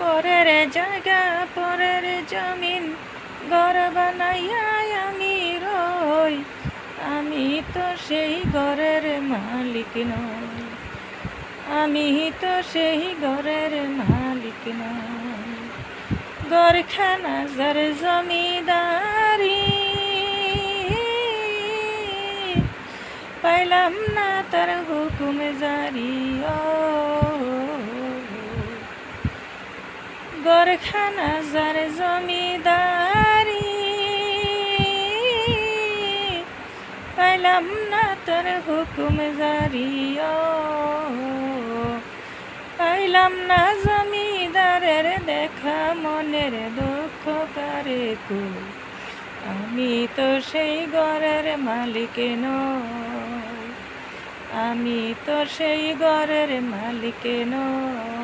পরের জায়গা, পরের জমিন। ঘর বানাইয়া আমি রই। আমি তো সেই ঘরের মালিক নই। আমি তো সেই ঘরের মালিক নই। গরখানা যার জমিদারি। পাইলাম না তার হুকুম জারি। গরখানা যার জমিদারি। পাইলাম না তার হুকুম জারি পাইলাম না জমিদারের দেখা মনের দুঃখ কারে কো। আমি তো সেই ঘরের মালিক নই। আমি তো সেই ঘরের মালিক নই।